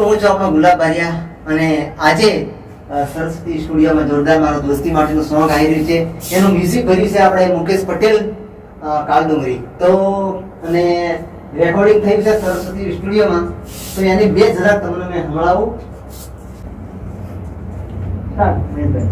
મિત્રો હું છું આપણો ગુલાબ બારિયા અને આજે સરસ્વતી સ્ટુડિયોમાં જોરદાર મારો દોસ્તી માટેનું સોંગ આવી રહ્યું છે. એનું મ્યુઝિક ભર્યું છે આપણે મુકેશ પટેલ કાલડુંગરી તો, અને રેકોર્ડિંગ થયું છે સરસ્વતી સ્ટુડિયોમાં. તો એની બે જરાક તમને મેં સંભળાવું. સ્ટાર્ટ મહેશભાઈ